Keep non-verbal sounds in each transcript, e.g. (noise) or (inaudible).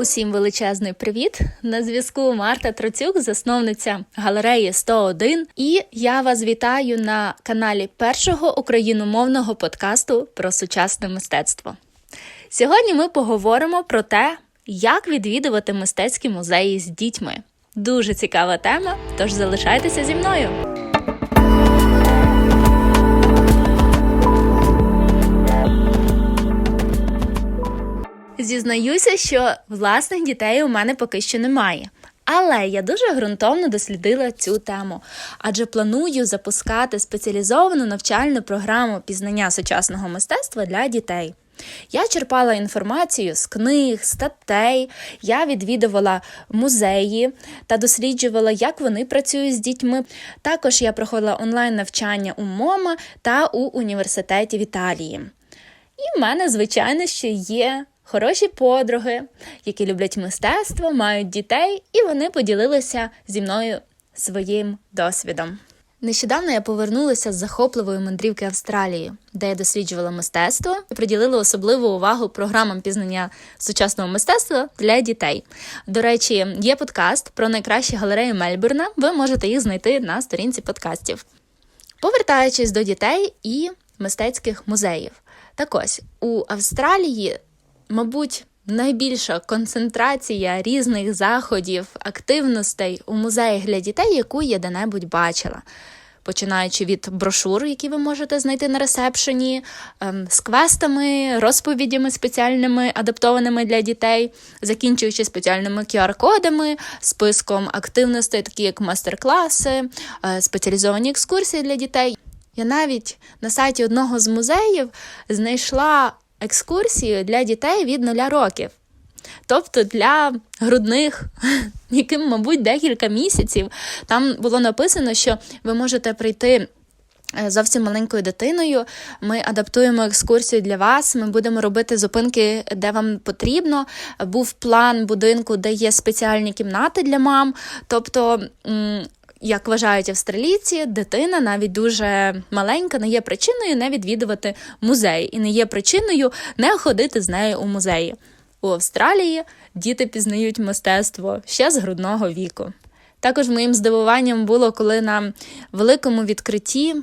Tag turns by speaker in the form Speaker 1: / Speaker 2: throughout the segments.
Speaker 1: Усім величезний привіт! На зв'язку Марта Троцюк, засновниця галереї 101. І я вас вітаю на каналі першого україномовного подкасту про сучасне мистецтво. Сьогодні ми поговоримо про те, як відвідувати мистецькі музеї з дітьми. Дуже цікава тема, тож залишайтеся зі мною. Зізнаюся, що власних дітей у мене поки що немає. Але я дуже ґрунтовно дослідила цю тему, адже планую запускати спеціалізовану навчальну програму пізнання сучасного мистецтва для дітей. Я черпала інформацію з книг, статей, я відвідувала музеї та досліджувала, як вони працюють з дітьми. Також я проходила онлайн навчання у МОМА та у університеті в Італії. І в мене, звичайно, ще є хороші подруги, які люблять мистецтво, мають дітей, і вони поділилися зі мною своїм досвідом. Нещодавно я повернулася з захопливої мандрівки Австралії, де я досліджувала мистецтво і приділила особливу увагу програмам пізнання сучасного мистецтва для дітей. До речі, є подкаст про найкращі галереї Мельбурна. Ви можете їх знайти на сторінці подкастів. Повертаючись до дітей і мистецьких музеїв. Так ось у Австралії, мабуть, найбільша концентрація різних заходів, активностей у музеях для дітей, яку я де-небудь бачила. Починаючи від брошур, які ви можете знайти на ресепшені, ем, з квестами, розповідями спеціальними, адаптованими для дітей, закінчуючи спеціальними QR-кодами, списком активностей, такі як мастер-класи, е, спеціалізовані екскурсії для дітей. Я навіть на сайті одного з музеїв знайшла екскурсію для дітей від нуля років. Тобто для грудних, (laughs) яким, мабуть, декілька місяців, там було написано, що ви можете прийти. е, Зовсім маленькою дитиною ми адаптуємо екскурсію для вас. Ми будемо робити зупинки, де вам потрібно. Був план будинку, де є спеціальні кімнати для мам. Тобто, як вважають австралійці, дитина навіть дуже маленька, не є причиною не відвідувати музей і не є причиною не ходити з нею у музеї. У Австралії діти пізнають мистецтво ще з грудного віку. Також моїм здивуванням було, коли на великому відкритті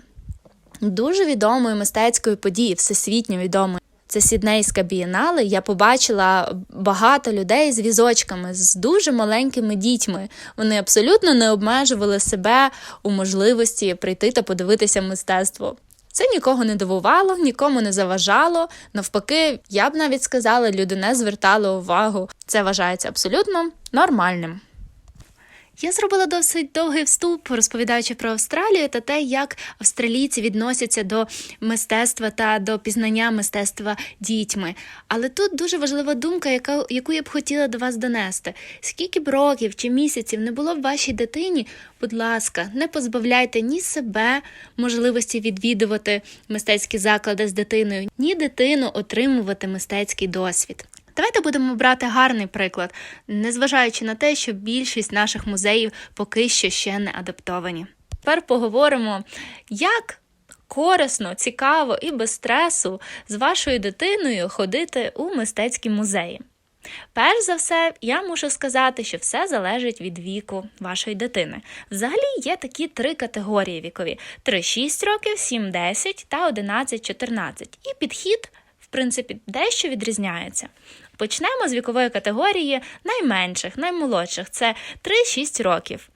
Speaker 1: дуже відомої мистецької події, всесвітньо відомої. Це Сіднейська бієнале. Я побачила багато людей з візочками, з дуже маленькими дітьми. Вони абсолютно не обмежували себе у можливості прийти та подивитися мистецтво. Це нікого не дивувало, нікому не заважало. Навпаки, я б навіть сказала, люди не звертали увагу. Це вважається абсолютно нормальним. Я зробила досить довгий вступ, розповідаючи про Австралію та те, як австралійці відносяться до мистецтва та до пізнання мистецтва дітьми. Але тут дуже важлива думка, яка, яку я б хотіла до вас донести. Скільки б років чи місяців не було в вашій дитині, будь ласка, не позбавляйте ні себе можливості відвідувати мистецькі заклади з дитиною, ні дитину отримувати мистецький досвід. Давайте будемо брати гарний приклад, незважаючи на те, що більшість наших музеїв поки що ще не адаптовані. Тепер поговоримо, як корисно, цікаво і без стресу з вашою дитиною ходити у мистецькі музеї. Перш за все, я мушу сказати, що все залежить від віку вашої дитини. Взагалі є такі три категорії вікові: 3-6 років, 7-10 та 11-14. І підхід, в принципі, дещо відрізняється. Почнемо з вікової категорії найменших, наймолодших це 3-6 років.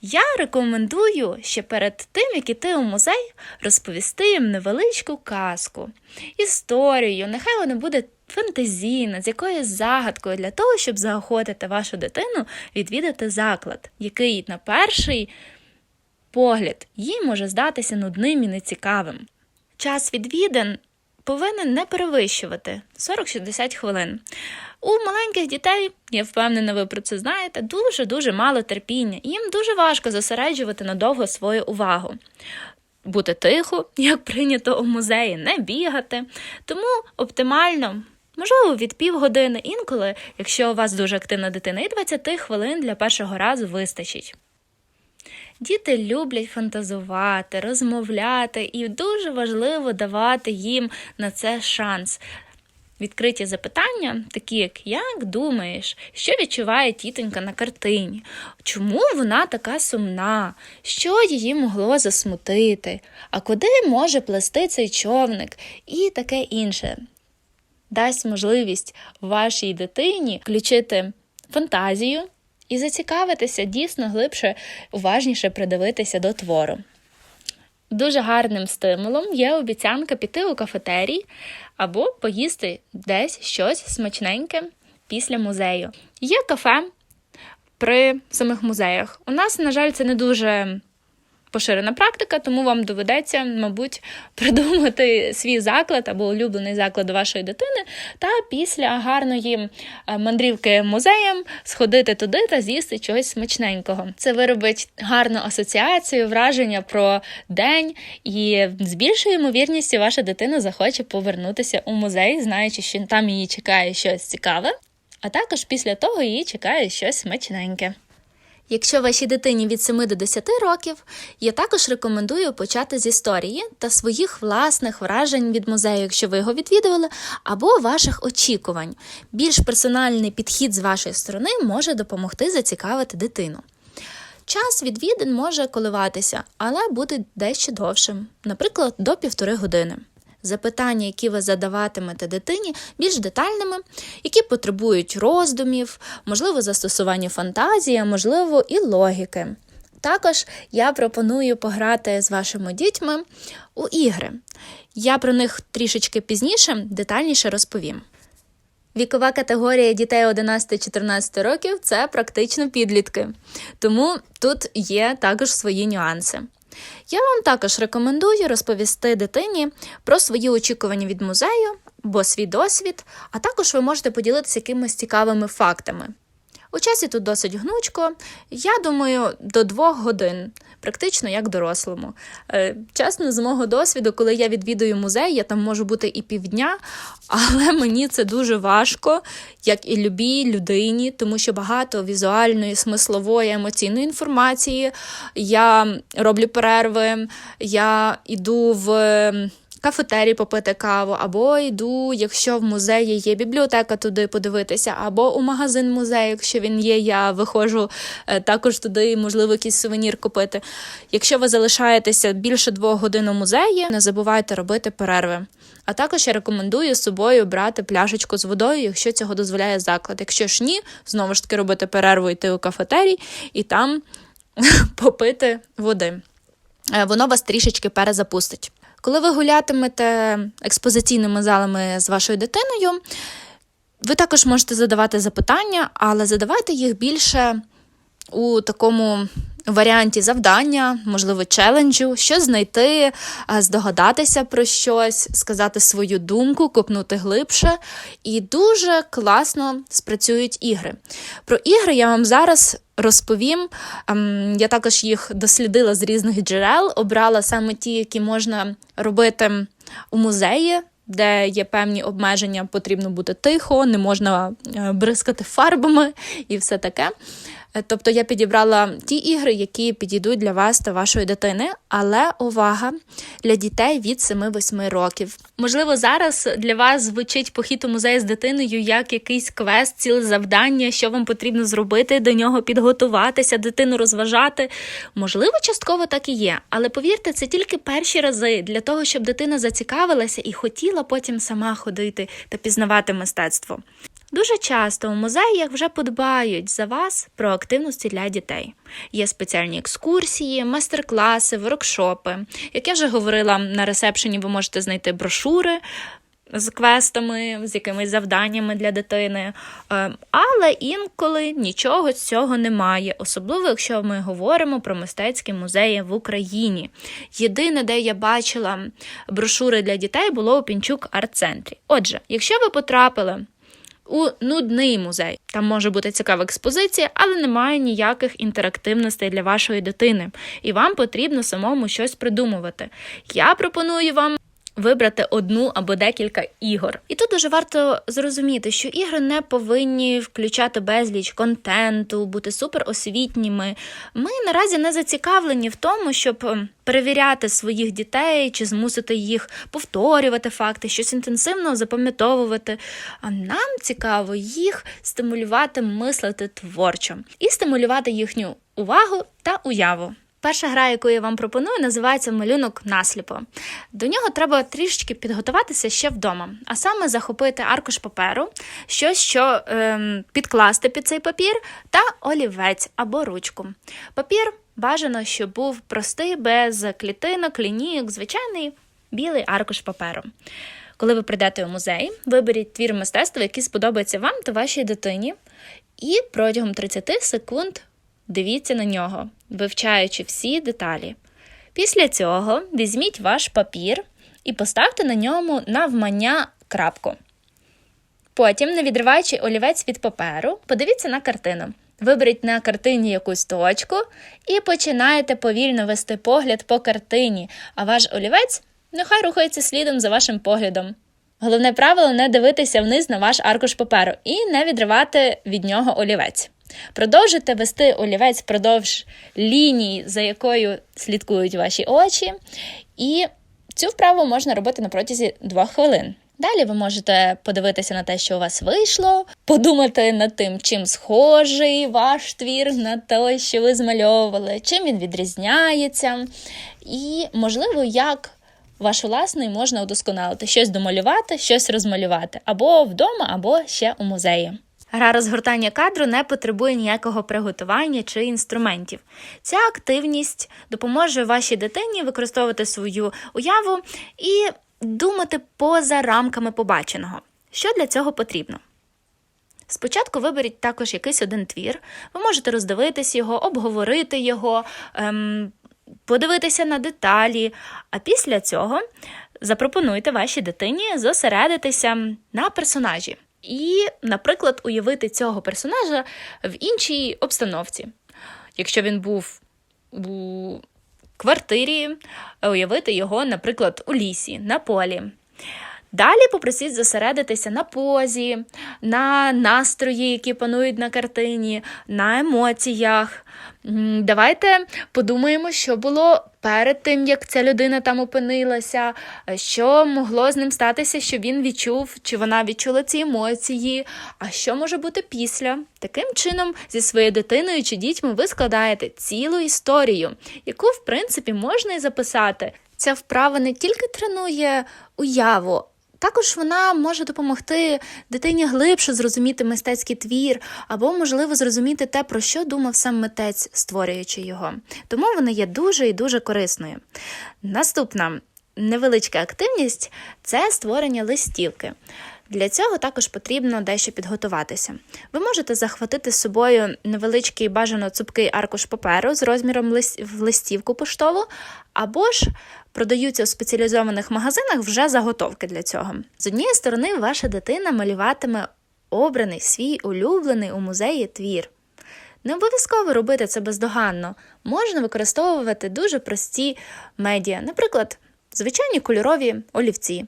Speaker 1: Я рекомендую ще перед тим, як іти у музей, розповісти їм невеличку казку, історію, нехай вона буде фантазійна, з якоюсь загадкою для того, щоб заохотити вашу дитину відвідати заклад, який на перший погляд їй може здатися нудним і нецікавим. Час відвідин повинен не перевищувати 40-60 хвилин. У маленьких дітей, я впевнена, ви про це знаєте, дуже-дуже мало терпіння, їм дуже важко зосереджувати надовго свою увагу. Бути тихо, (laughs) як прийнято у музеї, не бігати. Тому оптимально, можливо, від півгодини, інколи, якщо у вас дуже активна дитина, і 20 хвилин для першого разу вистачить. Діти люблять фантазувати, розмовляти, і дуже важливо давати їм на це шанс. відкриті запитання, такі як як думаєш, що відчуває тітонька на картині? Чому вона така сумна? Що її могло засмутити? А куди може плести цей човник? І таке інше. Дасть можливість вашій дитині включити фантазію і зацікавитися дійсно глибше, уважніше придивитися до твору. Дуже гарним стимулом є обіцянка піти у кафетерій або поїсти десь щось смачненьке після музею. Є кафе при самих музеях. У нас, на жаль, це не дуже поширена практика, тому вам доведеться, мабуть, (laughs) придумати свій заклад або улюблений заклад вашої дитини, та після гарної е, мандрівки музеєм сходити туди та з'їсти чогось смачненького. Це виробить гарну асоціацію, враження про день, і з більшою ймовірністю ваша дитина захоче повернутися у музей, знаючи, що там її чекає щось цікаве. А також після того її чекає щось смачненьке. Якщо вашій дитині від 7 до 10 років, я також рекомендую почати з історії та своїх власних вражень від музею, якщо ви його відвідували, або ваших очікувань. Більш персональний підхід з вашої сторони може допомогти зацікавити дитину. Час відвідин може коливатися, але буде дещо довшим, наприклад, до півтори години. Запитання, які ви задаватимете дитині, більш детальними, які потребують роздумів, можливо, застосування фантазії, а можливо, і логіки. Також я пропоную пограти з вашими дітьми у ігри. Я про них трішечки пізніше детальніше розповім. Вікова категорія дітей 11-14 років це практично підлітки, тому тут є також свої нюанси. Я вам також рекомендую розповісти дитині про свої очікування від музею або свій досвід, а також ви можете поділитися якимись цікавими фактами. У часі тут досить гнучко, я думаю, до двох годин, практично як дорослому. Е, Чесно, з мого досвіду, коли я відвідую музей, я там можу бути і півдня, (laughs) але мені це дуже важко, як і любій людині, тому що багато візуальної, смислової, емоційної інформації. Я роблю перерви, я йду в кафетері попити каву, або йду, якщо в музеї є бібліотека, туди подивитися, або у магазин музею, якщо він є, я виходжу е, також туди, можливо, якийсь сувенір купити. Якщо ви залишаєтеся більше двох годин у музеї, не забувайте робити перерви. А також я рекомендую собою брати пляшечку з водою, якщо цього дозволяє заклад. Якщо ж ні, знову ж таки робити перерву, йти у кафетерій і там (laughs) попити води. Е, Воно вас трішечки перезапустить. Коли ви гулятимете експозиційними залами з вашою дитиною, ви також можете задавати запитання, але задавайте їх більше у такому варіанті завдання, можливо, челенджу, що знайти, здогадатися про щось, сказати свою думку, копнути глибше. І дуже класно спрацюють ігри. Про ігри я вам зараз розповім. Ем, я також їх дослідила з різних джерел, обрала саме ті, які можна робити у музеї. Де є певні обмеження, потрібно бути тихо, не можна е, бризкати фарбами і все таке. Е, тобто я підібрала ті ігри, які підійдуть для вас та вашої дитини, але увага для дітей від 7-8 років. Можливо, зараз для вас звучить похід у музей з дитиною як якийсь квест, ціле завдання, що вам потрібно зробити, до нього підготуватися, дитину розважати. Можливо, частково так і є, але повірте, це тільки перші рази для того, щоб дитина зацікавилася і хотіла потім сама ходити та пізнавати мистецтво. Дуже часто у музеях вже подбають за вас про активності для дітей. Є спеціальні екскурсії, майстер-класи, воркшопи. Як я вже говорила на ресепшені, ви можете знайти брошури. З квестами, з якимись завданнями для дитини, Е, але інколи нічого з цього немає, особливо якщо ми говоримо про мистецькі музеї в Україні. Єдине, де я бачила брошури для дітей, було у Пінчук арт-центрі. Отже, якщо ви потрапили у нудний музей. Там може бути цікава експозиція, але немає ніяких інтерактивностей для вашої дитини, і вам потрібно самому щось придумувати. Я пропоную вам вибрати одну або декілька ігор. І тут дуже варто зрозуміти, що ігри не повинні включати безліч контенту, бути суперосвітніми. Ми наразі не зацікавлені в тому, щоб ем, перевіряти своїх дітей чи змусити їх повторювати факти, щось інтенсивно запам'ятовувати. А нам цікаво їх стимулювати мислити творчо і стимулювати їхню увагу та уяву. Перша гра, яку я вам пропоную, називається малюнок насліпо. До нього треба трішечки підготуватися ще вдома, а саме захопити аркуш паперу, щось, що ем, підкласти під цей папір, та олівець або ручку. Папір бажано, щоб був простий, без клітинок, лінійок, звичайний білий аркуш паперу. Коли ви прийдете у музей, виберіть твір мистецтва, який сподобається вам та вашій дитині, і протягом 30 секунд дивіться на нього, вивчаючи всі деталі. Після цього візьміть ваш папір і поставте на ньому навмання крапку. Потім, не відриваючи олівець від паперу, подивіться на картину. Виберіть на картині якусь точку і починаєте повільно вести погляд по картині, а ваш олівець нехай рухається слідом за вашим поглядом. Головне правило не дивитися вниз на ваш аркуш паперу і не відривати від нього олівець. Продовжуйте вести олівець впродовж лінії, за якою слідкують ваші очі, і цю вправу можна робити на протязі 2 хвилин. Далі ви можете подивитися на те, що у вас вийшло, подумати над тим, чим схожий ваш твір на той, що ви змальовували, чим він відрізняється, і, можливо, як ваш власний можна удосконалити, щось домалювати, щось розмалювати або вдома, або ще у музеї. Гра розгортання кадру не потребує ніякого приготування чи інструментів. Ця активність допоможе вашій дитині використовувати свою уяву і думати поза рамками побаченого. Що для цього потрібно? Спочатку виберіть також якийсь один твір, ви можете роздивитись його, обговорити його, ем, подивитися на деталі, а після цього запропонуйте вашій дитині зосередитися на персонажі і, наприклад, уявити цього персонажа в іншій обстановці. Якщо він був у квартирі, уявити його, наприклад, у лісі, на полі. Далі попросіть зосередитися на позі, на настрої, які панують на картині, на емоціях. Давайте подумаємо, що було перед тим, як ця людина там опинилася, що могло з ним статися, що він відчув, чи вона відчула ці емоції, а що може бути після. Таким чином, зі своєю дитиною чи дітьми ви складаєте цілу історію, яку, в принципі, можна і записати. Ця вправа не тільки тренує уяву, також вона може допомогти дитині глибше зрозуміти мистецький твір, або, можливо, зрозуміти те, про що думав сам митець, створюючи його. Тому вона є дуже і дуже корисною. Наступна невеличка активність це створення листівки. Для цього також потрібно дещо підготуватися. Ви можете захватити з собою невеличкий бажано цупкий аркуш паперу з розміром в листівку поштову, або ж продаються у спеціалізованих магазинах вже заготовки для цього. З однієї сторони, ваша дитина малюватиме обраний свій улюблений у музеї твір. Не обов'язково робити це бездоганно, можна використовувати дуже прості медіа, наприклад, звичайні кольорові олівці.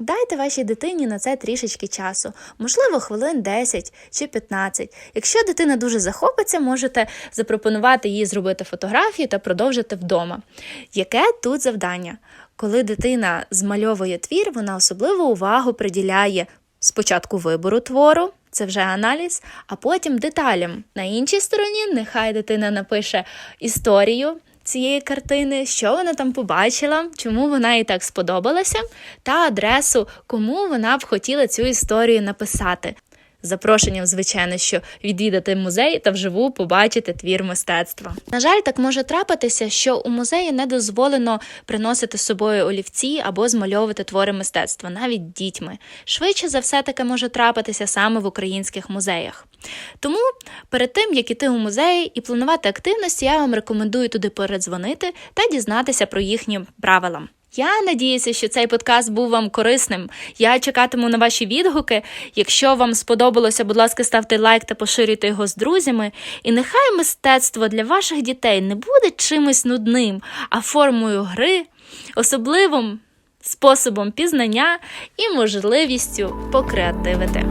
Speaker 1: Дайте вашій дитині на це трішечки часу, можливо, хвилин 10 чи 15. Якщо дитина дуже захопиться, можете запропонувати їй зробити фотографію та продовжити вдома. Яке тут завдання? Коли дитина змальовує твір, вона особливу увагу приділяє спочатку вибору твору. Це вже аналіз, а потім деталям. На іншій стороні нехай дитина напише історію, цієї картини, що вона там побачила, чому вона їй так сподобалася, та адресу, кому вона б хотіла цю історію написати. Запрошенням, звичайно, що відвідати музей та вживу побачити твір мистецтва. На жаль, так може трапитися, що у музеї не дозволено приносити з собою олівці або змальовувати твори мистецтва, навіть дітьми. Швидше за все таке може трапитися саме в українських музеях. Тому перед тим, як іти у музей і планувати активності, я вам рекомендую туди передзвонити та дізнатися про їхні правила. Я надіюся, що цей подкаст був вам корисним. Я чекатиму на ваші відгуки. Якщо вам сподобалося, будь ласка, ставте лайк та поширюйте його з друзями. І нехай мистецтво для ваших дітей не буде чимось нудним, а формою гри, особливим способом пізнання і можливістю покреативити.